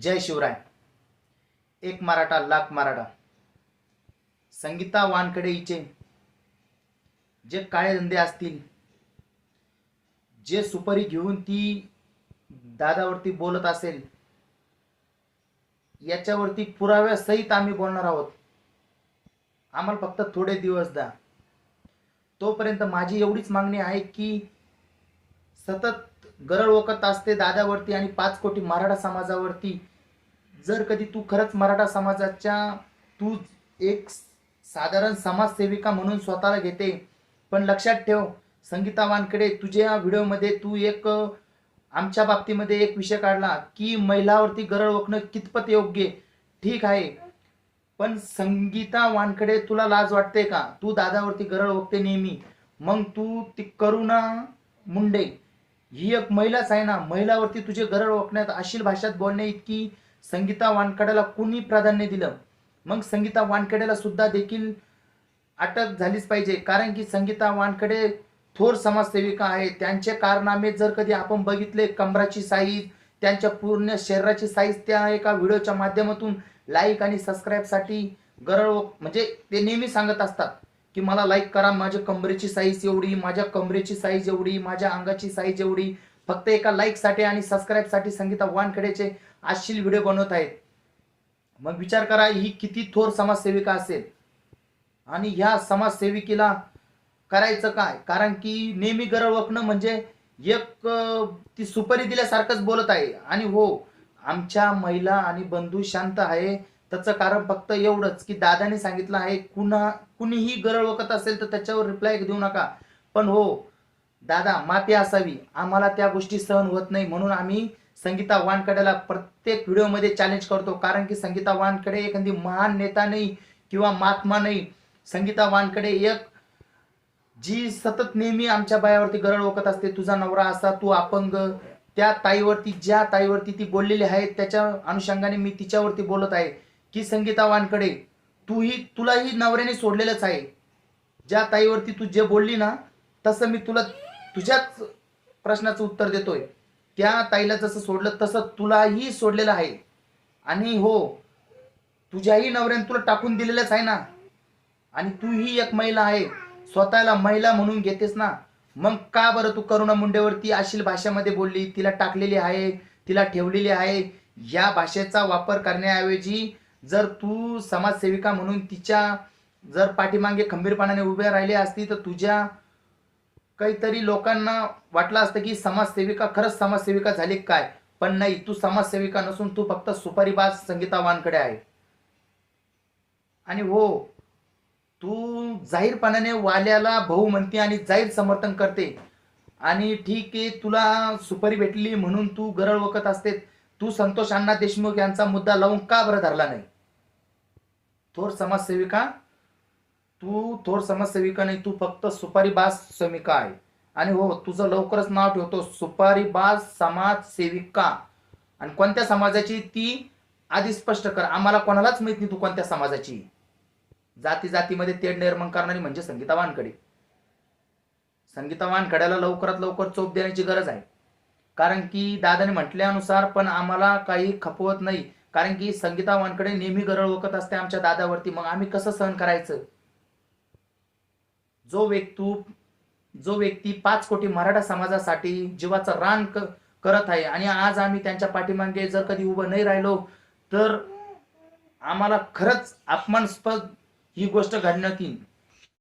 जय शिवराय. एक मराठा लाख मराठा. संगीता वानकडे हिचे. जे काळे धंदे असतील. जे सुपारी घेऊन ती दादावरती बोलत असेल. याच्यावरती पुराव्यासहित आम्ही बोलणार आहोत. आम्हाला फक्त थोडे दिवस द्या. तोपर्यंत माझी एवढीच मागणी आहे की सतत गरळ ओकत असते दादावरती आणि पाच कोटी मराठा समाजावरती. जर कधी तू खरंच मराठा समाजाच्या तू एक साधारण समाजसेविका म्हणून स्वतःला घेते. पण लक्षात ठेव संगीता वानकडे तुझ्या व्हिडिओमध्ये तू एक आमच्या बाबतीमध्ये एक विषय काढला की महिलावरती गरळ ओकणं कितपत योग्य? ठीक आहे. पण संगीता वानकडे तुला लाज वाटते का? तू दादावरती गरळ ओकते नेहमी. मग तू ती करुणा मुंडे. ही एक महिलाच आहे ना महिलावरती तुझे गरळ ओळखण्यात अशील भाषेत बोलणे इतकी संगीता वानखड्याला कुणी प्राधान्य दिलं? मग संगीता वानखड्याला सुद्धा देखील अटक झालीच पाहिजे कारण की संगीता वानखडे थोर समाजसेविका आहे. त्यांचे कारनामे जर कधी आपण बघितले कमराची साईज त्यांच्या पूर्ण शरीराची साईज त्या एका व्हिडिओच्या माध्यमातून लाईक आणि सबस्क्राईबसाठी गरळ म्हणजे ते नेहमी सांगत असतात. की मला लाईक करा माझ्या कमरेची साईज एवढी माझ्या कमरेची साईज एवढी माझ्या अंगाची साईज एवढी. फक्त एका लाईकसाठी आणि सबस्क्राईबसाठी संगीता वानखेडेचे आजशील व्हिडिओ बनवत आहेत. मग विचार करा ही किती थोर समाजसेविका असेल? आणि ह्या समाजसेविकेला करायचं काय? कारण की नेहमी गरळ ओकणं म्हणजे एक ती सुपारी दिल्यासारखंच बोलत आहे. आणि हो आमच्या महिला आणि बंधू शांत आहे. त्याचं कारण फक्त एवढंच की दादाने सांगितलं आहे कुणा कुणीही गरळ वकत असेल तर त्याच्यावर रिप्लाय देऊ नका. पण हो दादा माती असावी. आम्हाला त्या गोष्टी सहन होत नाही म्हणून आम्ही संगीता वानकडेला प्रत्येक व्हिडिओमध्ये चॅलेंज करतो. कारण की संगीता वानकडे एखादी महान नेता नाही किंवा महात्मा नाही. संगीता वानकडे एक जी सतत नेहमी आमच्या बायावरती गरळ ओकत असते. तुझा नवरा असा तू अपंग. त्या ताईवरती ज्या ताईवरती ती बोललेली आहे त्याच्या अनुषंगाने मी तिच्यावरती बोलत आहे. की संगीता वानकडे तूही तुलाही नवऱ्याने सोडलेलंच आहे. ज्या ताईवरती तू जे बोलली ना तसं मी तुला तुझ्याच प्रश्नाचं उत्तर देतोय. त्या ताईला जसं सोडलं तसं तुलाही सोडलेलं आहे. आणि हो तुझ्याही नवऱ्याने तुला टाकून दिलेलंच आहे ना. आणि तू ही एक महिला आहे. स्वतःला महिला म्हणून घेतेस ना मग का बरं तू करुणा मुंडेवरती अशील भाषेमध्ये बोलली? तिला टाकलेली आहे तिला ठेवलेली आहे. या भाषेचा वापर करण्याऐवजी जर तू समाजसेविका म्हणून तिच्या जर पाठीमागे खंबीरपणाने उभे राहिले असती तर तुझ्या काहीतरी लोकांना वाटलं असतं की समाजसेविका खरंच समाजसेविका झाली काय? पण नाही तू समाजसेविका नसून तू फक्त सुपारीबाज संगीतावानकडे आहे. आणि हो तू जाहीरपणाने वाल्याला भाऊ म्हणते आणि जाहीर समर्थन करते. आणि ठीक आहे तुला सुपारी भेटली म्हणून तू गरळ वकत असते. तू संतोष अण्णा देशमुख यांचा मुद्दा लावून का बरं धरला नाही? थोर समाजसेविका? तू थोर समाजसेविका नाही तू फक्त सुपारी बास समिका आहे. आणि हो तुझं लवकरच नाव ठेवतो सुपारी बास समाजसेविका. आणि कोणत्या समाजाची? ती आधी स्पष्ट कर. आम्हाला कोणालाच माहीत नाही तू कोणत्या समाजाची. जाती जातीमध्ये तेढ निर्माण करणारी म्हणजे संगीता वानकडे संगीता वानकड्याला लवकरात लवकर चोप देण्याची गरज आहे. कारण की दादाने म्हटल्यानुसार पण आम्हाला काही खपवत नाही. कारण की संगीता वानकडे नेहमी गरळ ओकत असते आमच्या दादावरती. मग आम्ही कसं सहन करायचं? जो व्यक्ती जो व्यक्ती पाच कोटी मराठा समाजासाठी जीवाचं रान क- करत आहे आणि आज आम्ही त्यांच्या पाठीमागे जर कधी उभं नाही राहिलो तर आम्हाला खरंच अपमानस्पद ही गोष्ट घडण्यात येईल.